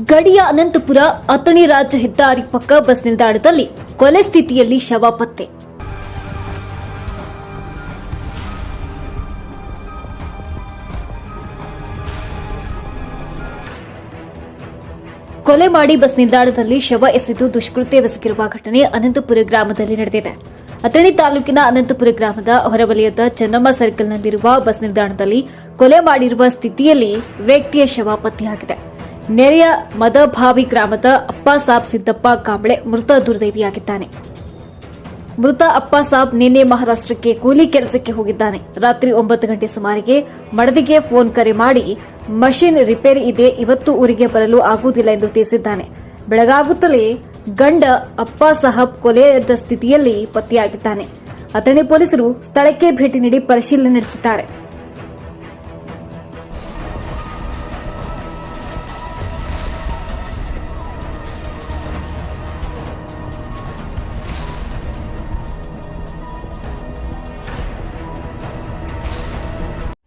ಗಡಿಯ ಅನಂತಪುರ, ಅಥಣಿ ರಾಜ್ಯ ಹೆದ್ದಾರಿ ಪಕ್ಕ ಬಸ್ ನಿಲ್ದಾಣದಲ್ಲಿ ಕೊಲೆ ಸ್ಥಿತಿಯಲ್ಲಿ ಶವ ಪತ್ತೆ. ಕೊಲೆ ಮಾಡಿ ಬಸ್ ನಿಲ್ದಾಣದಲ್ಲಿ ಶವ ಎಸೆದು ದುಷ್ಕೃತ್ಯವೆಸಗಿರುವ ಘಟನೆ ಅನಂತಪುರ ಗ್ರಾಮದಲ್ಲಿ ನಡೆದಿದೆ. ಅಥಣಿ ತಾಲೂಕಿನ ಅನಂತಪುರ ಗ್ರಾಮದ ಹೊರವಲಯದ ಚೆನ್ನಮ್ಮ ಸರ್ಕಲ್ನಲ್ಲಿರುವ ಬಸ್ ನಿಲ್ದಾಣದಲ್ಲಿ ಕೊಲೆ ಮಾಡಿರುವ ಸ್ಥಿತಿಯಲ್ಲಿ ವ್ಯಕ್ತಿಯ ಶವ ಪತ್ತೆಯಾಗಿದೆ. ನೆರೆಯ ಮದಭಾವಿ ಗ್ರಾಮದ ಅಪ್ಪಾಸಾಬ್ ಸಿದ್ದಪ್ಪ ಕಾಂಬಳೆ ಮೃತ ದುರ್ದೈವಿಯಾಗಿದ್ದಾನೆ. ಮೃತ ಅಪ್ಪ ಸಾಬ್ ನಿನ್ನೆ ಮಹಾರಾಷ್ಟ್ರಕ್ಕೆ ಕೂಲಿ ಕೆಲಸಕ್ಕೆ ಹೋಗಿದ್ದಾನೆ. ರಾತ್ರಿ ಒಂಬತ್ತು ಗಂಟೆ ಸುಮಾರಿಗೆ ಮಡದಿಗೆ ಫೋನ್ ಕರೆ ಮಾಡಿ, ಮಷಿನ್ ರಿಪೇರಿ ಇದೆ, ಇವತ್ತು ಊರಿಗೆ ಬರಲು ಆಗುವುದಿಲ್ಲ ಎಂದು ತಿಳಿಸಿದ್ದಾನೆ. ಬೆಳಗಾಗುತ್ತಲೇ ಗಂಡ ಅಪ್ಪ ಸಾಹಬ್ ಕೊಲೆಯಾದ ಸ್ಥಿತಿಯಲ್ಲಿ ಪತ್ತೆಯಾಗಿದ್ದಾನೆ. ಅಥಣಿ ಪೊಲೀಸರು ಸ್ಥಳಕ್ಕೆ ಭೇಟಿ ನೀಡಿ ಪರಿಶೀಲನೆ ನಡೆಸಿದ್ದಾರೆ.